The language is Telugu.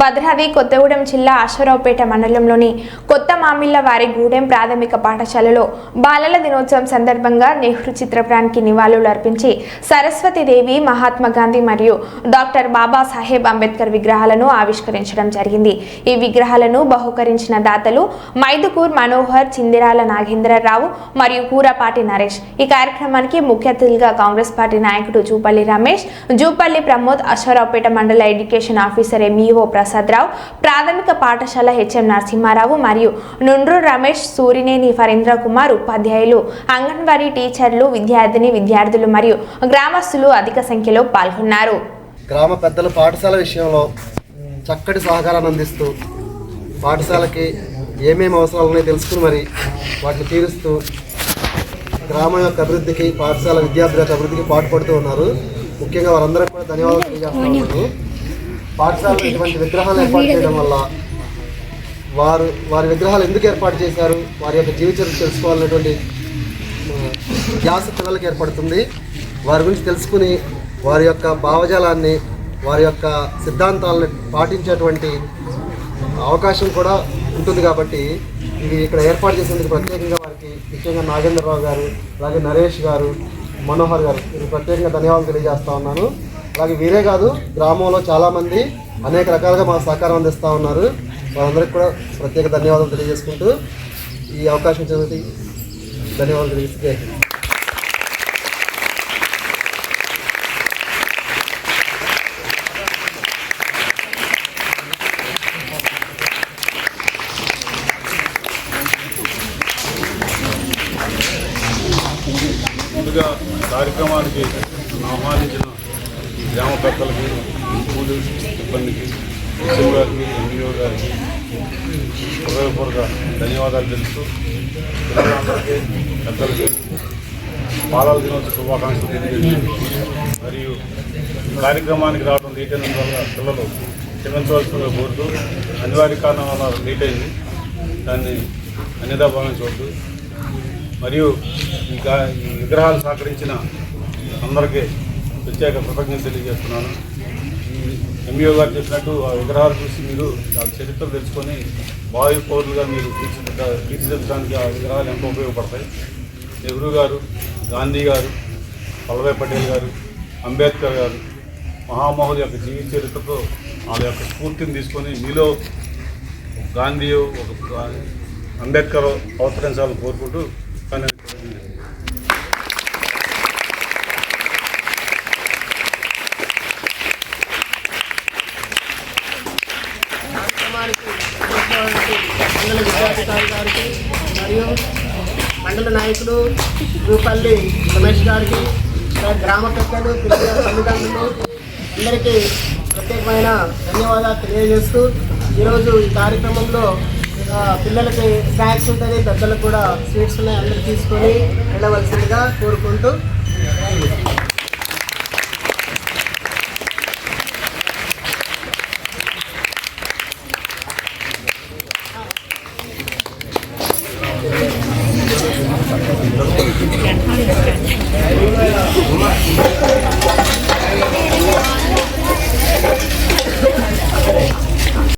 భద్రాద్రి కొత్తగూడెం జిల్లా అశ్వరావుపేట మండలంలోని కొత్త మామిళ్ళ వారి గూడెం ప్రాథమిక పాఠశాలలో బాలల దినోత్సవం సందర్భంగా నెహ్రూ చిత్రపటానికి నివాళులు అర్పించి సరస్వతీదేవి మహాత్మా గాంధీ మరియు డాక్టర్ బాబాసాహెబ్ అంబేద్కర్ విగ్రహాలను ఆవిష్కరించడం జరిగింది. ఈ విగ్రహాలను బహుకరించిన దాతలు మైదుకూర్ మనోహర్ చిందిరాల నాగేంద్రరావు మరియు కూరపాటి నరేష్. ఈ కార్యక్రమానికి ముఖ్య అతిథిగా కాంగ్రెస్ పార్టీ నాయకుడు జూపల్లి రమేష్ జూపల్లి ప్రమోద్ అశ్వరావుపేట మండల ఎడ్యుకేషన్ ఆఫీసర్ ఎంఈఓ ప్రసాదరావు ప్రాథమిక పాఠశాల హెచ్ఎం నరసింహారావు మరియు నుండ్రు రమేష్ సూరినేని ఫరీంద్ర కుమార్ ఉపాధ్యాయులు అంగన్వాడీ టీచర్లు విద్యార్థిని విద్యార్థులు మరియు గ్రామస్తులు అధిక సంఖ్యలో పాల్గొన్నారు. గ్రామ పెద్దలు పాఠశాల విషయంలో చక్కటి సహకారాన్ని అందిస్తూ పాఠశాలకి ఏమేమి అవసరాలు ఉన్నాయో తెలుసుకుని మరి వాటిని తీరుస్తూ గ్రామం యొక్క అభివృద్ధికి పాఠశాల విద్యార్థుల యొక్క అభివృద్ధికి పాటుపడుతూ ఉన్నారు. ముఖ్యంగా వారందరికీ కూడా ధన్యవాదాలు తెలియజేస్తున్నాను. పాఠశాలలో ఇటువంటి విగ్రహాలు ఏర్పాటు చేయడం వల్ల వారు వారి విగ్రహాలు ఎందుకు ఏర్పాటు చేశారు వారి యొక్క జీవిత తెలుసుకోవాలనేటువంటి ధ్యాస పిల్లలకి ఏర్పడుతుంది. వారి గురించి తెలుసుకుని వారి యొక్క భావజాలాన్ని వారి యొక్క సిద్ధాంతాలను పాటించేటువంటి అవకాశం కూడా ఉంటుంది కాబట్టి ఇవి ఇక్కడ ఏర్పాటు చేసేందుకు ప్రత్యేకంగా వారికి ముఖ్యంగా నాగేంద్రరావు గారు అలాగే నరేష్ గారు మనోహర్ గారు వీరికి ప్రత్యేకంగా ధన్యవాదాలు తెలియజేస్తా ఉన్నాను. అలాగే వీరే కాదు గ్రామంలో చాలామంది అనేక రకాలుగా మా సహకారం అందిస్తూ ఉన్నారు. వారందరికీ కూడా ప్రత్యేక ధన్యవాదాలు తెలియజేసుకుంటూ ఈ అవకాశం ఇచ్చినందుకు ధన్యవాదాలు తెలియజేస్తే ముందుగా కార్యక్రమానికి ఆహ్వానించిన ఈ గ్రామ పెద్దలకి స్కూలు సిబ్బందికి ఎస్ఎం గారికి ఎంఈఓ గారికి హృదయపూర్వక ధన్యవాదాలు తెలుస్తూ పిల్లలందరికీ పెద్దలకి బాలల దినోత్సవ శుభాకాంక్షలు మరియు కార్యక్రమానికి రావడం లేట్ అయినందు వల్ల పిల్లలు క్షమించవలసిందిగా కోరుతూ అనివార్య కారణం వల్ల లేట్ అయింది. దాన్ని అన్యదా భావించవద్దు మరియు ఇంకా విగ్రహాలు సహకరించిన అందరికీ ప్రత్యేక కృతజ్ఞత తెలియజేస్తున్నాను. ఎంబీఓ గారు చెప్పినట్టు ఆ విగ్రహాలు చూసి మీరు ఆ చరిత్ర తెలుసుకొని వాయు పౌరులుగా మీరు తీర్చిదిద్ద తీర్చిదిద్దడానికి ఆ విగ్రహాలు ఎంతో ఉపయోగపడతాయి. నెహ్రూ గారు గాంధీ గారు వల్లభాయ్ పటేల్ గారు అంబేద్కర్ గారు మహామహుల యొక్క జీవిత చరిత్రతో వాళ్ళ యొక్క స్ఫూర్తిని తీసుకొని మీలో గాంధీ ఒక అంబేద్కర్ అవతరించాలని కోరుకుంటూ కానీ కార్యక్రమానికి వచ్చినటువంటి మండల గారికి మరియు మండల నాయకులు రూపల్లి రమేష్ గారికి గ్రామ పెద్దలు పిల్లల తల్లిదండ్రులు అందరికీ ప్రత్యేకమైన ధన్యవాదాలు తెలియజేస్తూ ఈరోజు ఈ కార్యక్రమంలో పిల్లలకి స్నాక్స్ ఉంటుంది పెద్దలకు కూడా స్వీట్స్ ఉన్నాయి అందరు తీసుకొని వెళ్ళవలసిందిగా కోరుకుంటూ แกนข้าวเหนียวกัน